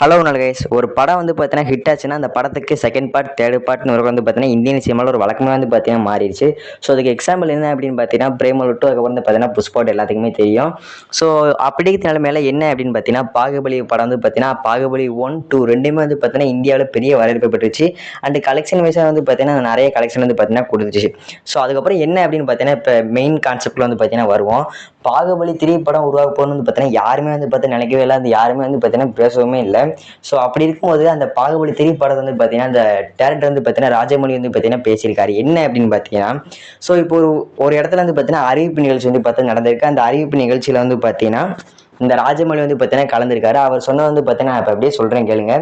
Hello நல்கைஸ் ஒரு படம் வந்து பார்த்தீங்கன்னா ஹிட் ஆச்சுன்னா அந்த படத்துக்கு செகண்ட் பார்ட் தேர்ட் பார்ட்னு ஒரு வந்து பார்த்தீங்கன்னா இந்தியன் சினிமாவில் ஒரு வழக்கமே வந்து பார்த்தீங்கன்னா மாறிடுச்சு. ஸோ அதுக்கு எக்ஸாம்பிள் என்ன அப்படின்னு பார்த்தீங்கன்னா பிரேமல் டூ அதுக்கப்புறம் வந்து பார்த்தீங்கன்னா புஷ்பாட் எல்லாத்துக்குமே தெரியும். ஸோ அப்படி நிலைமையில என்ன அப்படின்னு பார்த்தீங்கன்னா பாகுபலி படம் வந்து பார்த்தீங்கன்னா பாகுபலி ஒன் டூ ரெண்டுமே வந்து பார்த்தீங்கன்னா இந்தியாவில் பெரிய வரவேற்பு பெற்றுச்சு. அண்ட் கலெக்ஷன் வைஸாக வந்து பார்த்தீங்கன்னா நிறைய கலெக்ஷன் வந்து பார்த்தீங்கன்னா கொடுத்துச்சு. ஸோ அதுக்கப்புறம் என்ன அப்படின்னு பார்த்தீங்கன்னா இப்போ மெயின் கான்செப்டில் வந்து பார்த்தீங்கன்னா வருவோம். பாகுபலி த்ரீ படம் உருவாக்க போகணும்னு வந்து பார்த்தீங்கன்னா யாருமே வந்து பார்த்து நினைக்கவே இல்லை. அது யாருமே வந்து பார்த்தீங்கன்னா பேசவுமே இல்லை. ஸோ அப்படி இருக்கும்போது அந்த பாகுபலி த்ரீ படத்தை வந்து பார்த்தீங்கன்னா அந்த டேரக்டர் வந்து பார்த்தீங்கன்னா ராஜமொழி வந்து பார்த்தீங்கன்னா பேசியிருக்காரு. என்ன அப்படின்னு பார்த்தீங்கன்னா ஸோ இப்போ ஒரு ஒரு இடத்துல வந்து பார்த்தீங்கன்னா அறிவிப்பு நிகழ்ச்சி வந்து பார்த்தா நடந்திருக்கு. அந்த அறிவிப்பு நிகழ்ச்சியில் வந்து பார்த்தீங்கன்னா இந்த ராஜமொழி வந்து பார்த்தீங்கன்னா கலந்துருக்காரு. அவர் சொன்னது வந்து பார்த்தீங்கன்னா இப்போ அப்படியே சொல்கிறேன் கேளுங்க.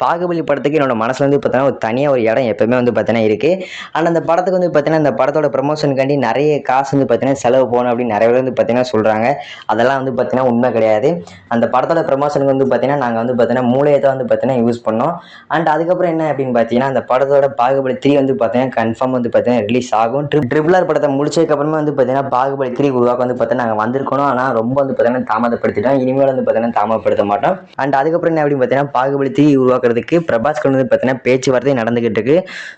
பாகுபலி படத்துக்கு என்னோட மனசில் வந்து பார்த்தீங்கன்னா ஒரு தனியாக ஒரு இடம் எப்பவுமே வந்து பார்த்தீங்கன்னா இருக்குது ஆனால் அந்த படத்துக்கு வந்து பார்த்தீங்கன்னா இந்த படத்தோட ப்ரமோஷனுக்காண்டி நிறைய காசு வந்து பார்த்தீங்கன்னா செலவு போகணும் அப்படின்னு நிறைய பேர் வந்து பார்த்தீங்கன்னா சொல்கிறாங்க அதெல்லாம் வந்து பார்த்தீங்கன்னா உண்மை கிடையாது அந்த படத்தோட ப்ரமோஷனுக்கு வந்து பார்த்தீங்கன்னா நாங்கள் வந்து பார்த்தீங்கன்னா மூளையை தான் வந்து பார்த்தீங்கன்னா யூஸ் பண்ணோம் அண்ட் அதுக்கப்புறம் என்ன அப்படின்னு பார்த்தீங்கன்னா அந்த படத்தோட பாகுபலி த்ரீ வந்து பார்த்தீங்கன்னா கன்ஃபார்ம் வந்து பார்த்தீங்கன்னா ரிலீஸ் ஆகும் ட்ரிப் ட்ரிபிளர் படத்தை முடிச்சதுக்கப்புறமா வந்து பார்த்தீங்கன்னா பாகுபலி த்ரீ உருவாக்க வந்து பார்த்தீங்கன்னா நாங்கள் வந்திருக்கணும் ஆனால் ரொம்ப வந்து பார்த்தீங்கன்னா தாமதப்படுத்திட்டோம் இனிமேல் வந்து பார்த்தீங்கன்னா தாமதப்படுத்த மாட்டோம் அண்ட் அதுக்கப்புறம் என்ன அப்படின்னு பார்த்தீங்கன்னா பாகுபலி த்ரீ உருவாக்குறதுக்கு பிரபாஸ்கர் வந்து பார்த்தீங்கன்னா பேச்சுவார்த்தை நடந்துகிட்டு இருக்கு.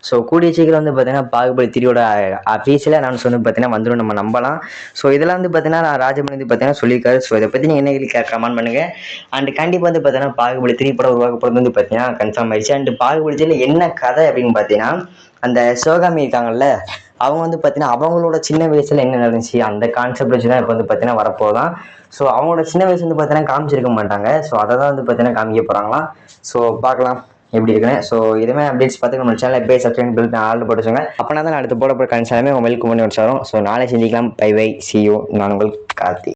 ஸோ கூடிய சீக்கிரம் வந்து பார்த்தீங்கன்னா பாகுபலி திரியோட அஃபீஷியலாக அனௌன்ஸ் வந்து பார்த்தீங்கன்னா வந்துடும் நம்ம நம்பலாம். ஸோ இதெல்லாம் வந்து பார்த்தீங்கன்னா நான் ராஜமணி வந்து பார்த்தீங்கன்னா சொல்லியிருக்காரு. ஸோ இதை பற்றி நீங்கள் என்ன கமெண்ட் பண்ணுங்க. அண்ட் கண்டிப்பாக வந்து பார்த்தீங்கன்னா பாகுபலி த்ரீ படம் உருவாக்க போகிறது வந்து பார்த்தீங்கன்னா கன்ஃபார்ம் ஆயிடுச்சு. அண்ட் பாகுபலி என்ன கதை அப்படின்னு பார்த்தீங்கன்னா அந்த சிவகாமி இருக்காங்கல்ல அவங்க வந்து பார்த்தீங்கன்னா அவங்களோட சின்ன வயசில் என்ன நடந்துச்சு? அந்த கான்செப்ட் வச்சு தான் இப்போ வந்து பார்த்தீங்கன்னா வரப்போதான் ஸோ அவங்களோட சின்ன வயசு வந்து பார்த்தீங்கன்னா காமிச்சிருக்க மாட்டாங்க. ஸோ அதை தான் வந்து பார்த்தீங்கன்னா காமிக்க போகிறாங்களாம் ஸோ பார்க்கலாம். எப்படி இருக்குன்னு. ஸோ இதுமே அப்டேட்ஸ் பார்த்து நம்ம சேனல் எப்போ சப்ஸ்கிரைப் பில் ஆர்டர் போட்டுச்சுங்க. அப்போனா தான் நான் அடுத்து போட போகிற கன்ஸ் எல்லாமே உங்கள் மெயில் பண்ணி வச்சாரும் ஸோ நாளை சந்திக்கலாம். பை பை சி யூ நான் உங்கள் கார்த்தி.